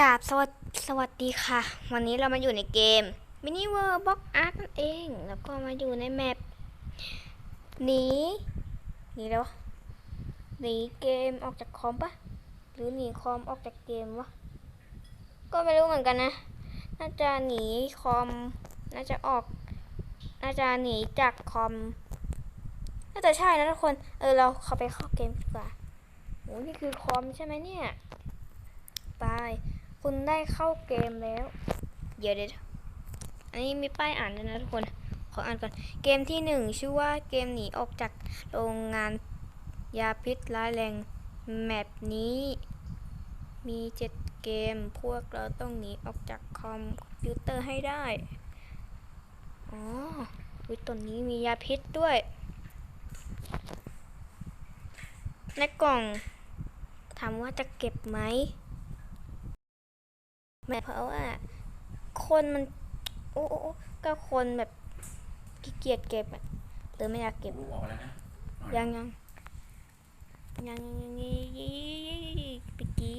กาบสวัสสวัสดีค่ะ วันนี้เรามาอยู่ในเกม Mini World Box Art นั่นเอง แล้วก็มาอยู่ในแมปหนีหนีแล้วหนีเกมออกจากคอมปะหรือหนีคอมออกจากเกมวะก็ไม่รู้เหมือนกันนะ น่าจะหนีคอม น่าจะออก น่าจะหนีจากคอม น่าจะใช่นะทุกคน เออเราเข้าไปเข้าเกมดีกว่าโอ้นี่คือคอมใช่ไหมเนี่ย ไป คุณได้เข้าเกมแล้ว เดี๋ยวเดี๋ยวอันนี้มีป้ายอ่านด้วยนะทุกคน ขออ่านก่อน เกมที่หนึ่งชื่อว่าเกมหนีออกจากโรงงานยาพิษร้ายแรง แมปนี้ มีเจ็ดเกม พวกเราต้องหนีออกจากคอมพิวเตอร์ให้ได้ อ๋อวิตัวนี้มียาพิษด้วย ในกล่องถามว่าจะเก็บไหม แม่เพราะว่า คนมันโอ้โอ้โอ้ก็คนแบบขี้เกียจเก็บอะหรือไม่อยากเก็บรู้ออกมาแล้วนะยังยังยังยังยังยังปิกี้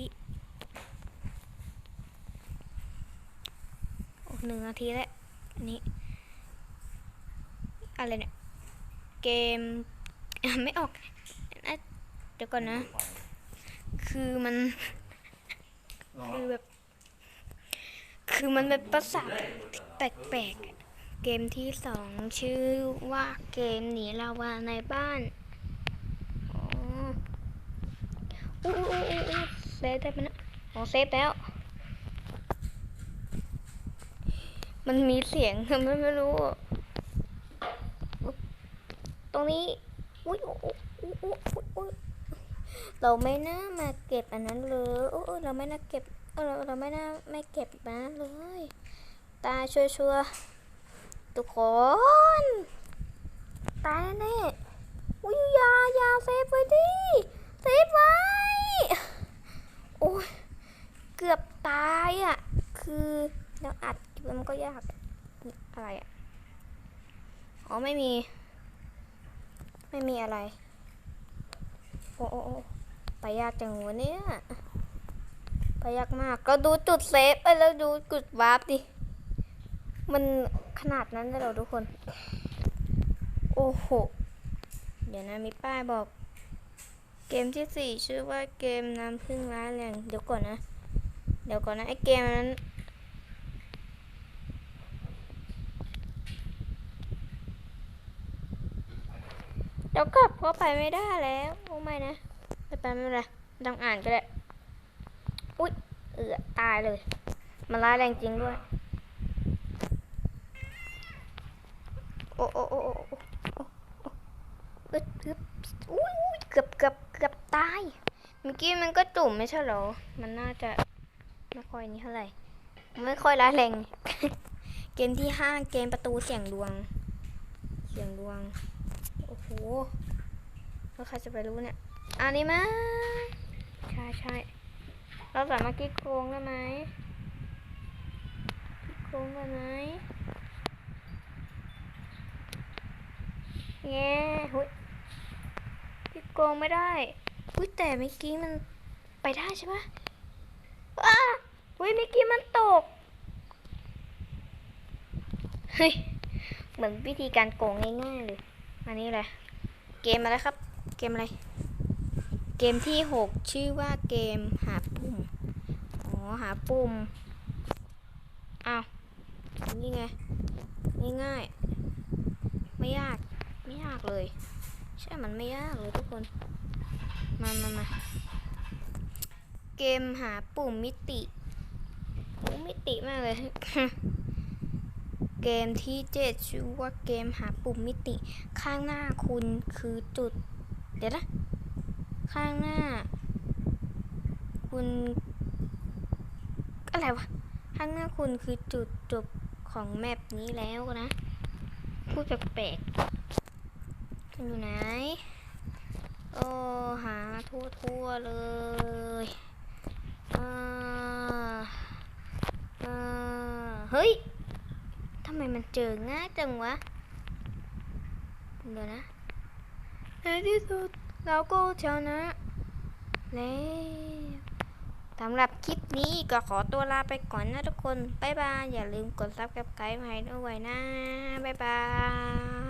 โอ้หนึ่งนาทีแล้วอันนี้ อะไรเนี่ย เกม ไม่ออกอะเดี๋ยวก่อนนะ คือมันลองคือแบบ คือมันเป็นประสาแปลกๆ เกมที่สองชื่อว่าเกมหนีลาวาในบ้านอ๋ออู้อู้อู้อู้เซฟได้ไหมนะอ๋อเซฟแล้ว มันมีเสียงทำไมไม่รู้ ตรงนี้ อุ้ยอุ้ยอุ้ยอุ้อุ้เราไม่น่ามาเก็บอันนั้นเลยโอ้ยเราไม่น่าเก็บ เราเราไม่น่าไม่เก็บอันนั้นเลย ตายชัวชัวทุกคน ตายแน่อุ้ยยายาเซฟไว้ดิ เซฟไว้ โอ้ย เกือบตายอะ คือเราอัดมันก็ยาก อะไรอะ อ๋อ ไม่มี ไม่มีอะไร โอ้โอ้โอ้ไปยากจังวะเนี่ย ไปยากมากก็ดูจุดเซฟไปแล้วดูจุดวาร์ปดิ มันขนาดนั้นเลยเหรอทุกคน โอ้โห เดี๋ยวนะมีป้ายบอก เกมที่สี่ชื่อว่าเกมน้ำพึ่งร้ายแรง เดี๋ยวก่อนนะ เดี๋ยวก่อนนะไอเกมนั้นเดี๋ยวกลับเข้าไปไม่ได้แล้ว โอ้ไม่นะไม่ไปไม่เป็นไรต้องอ่านก็ได้ อุ๊ยเอือตายเลย มันร้ายแรงจริงด้วย โอ้โอ้โอ้โอ้โอ้โอ้โอ้อึดอึดอุ้ยเกือบเกือบเกือบตาย เมื่อกี้มันก็จุ่มไม่ใช่เหรอ มันน่าจะไม่ค่อยนี้เท่าไหร่ ไม่ค่อยร้ายแรง เกมที่ห้าเกมประตูเสียงดวง เสียงดวง โอ้โหแล้วใครจะไปรู้เนี่ย อันนี้มั้ยใช่ใช่ เราสามารถกิ๊กโกงได้ไหมกิ๊กโกงได้ไหมแง่หุยกิ๊กโกงไม่ได้หุยแต่เมื่อกี้มันไปได้ใช่ปะว้าหุยเมื่อกี้มันตก เฮ้ย เหมือนวิธีการโกงง่ายๆเลย อันนี้แหละ เกมอะไรครับ เกมอะไรเกมที่หกชื่อว่าเกมหา หาปุ่มอ้าวนี่ไงง่ายๆ ไม่ยาก ไม่ยากเลย ใช่ มันไม่ยากเลยทุกคน มามามาเกมหาปุ่มมิติโอ้มิติมากเลย เกมที่เจ็ดชื่อว่าเกมหาปุ่มมิติ ข้างหน้าคุณคือจุด เดี๋ยวนะ ข้างหน้า คุณ อะไรวะข้างหน้าคุณคือจุดจบของแมปนี้แล้วนะ พูดแปลกๆมันอยู่ไหน โอ้หาทั่วๆเลยอ่าอ่าเฮ้ยทำไมมันเจอง่ายจังวะ เดี๋ยวนะในที่สุดเราก็ชนะแล้ว สำหรับคลิปนี้ก็ขอตัวลาไปก่อนนะทุกคน บ๊ายบาย อย่าลืมกดซับกับไกด์ให้ด้วยนะ บ๊ายบาย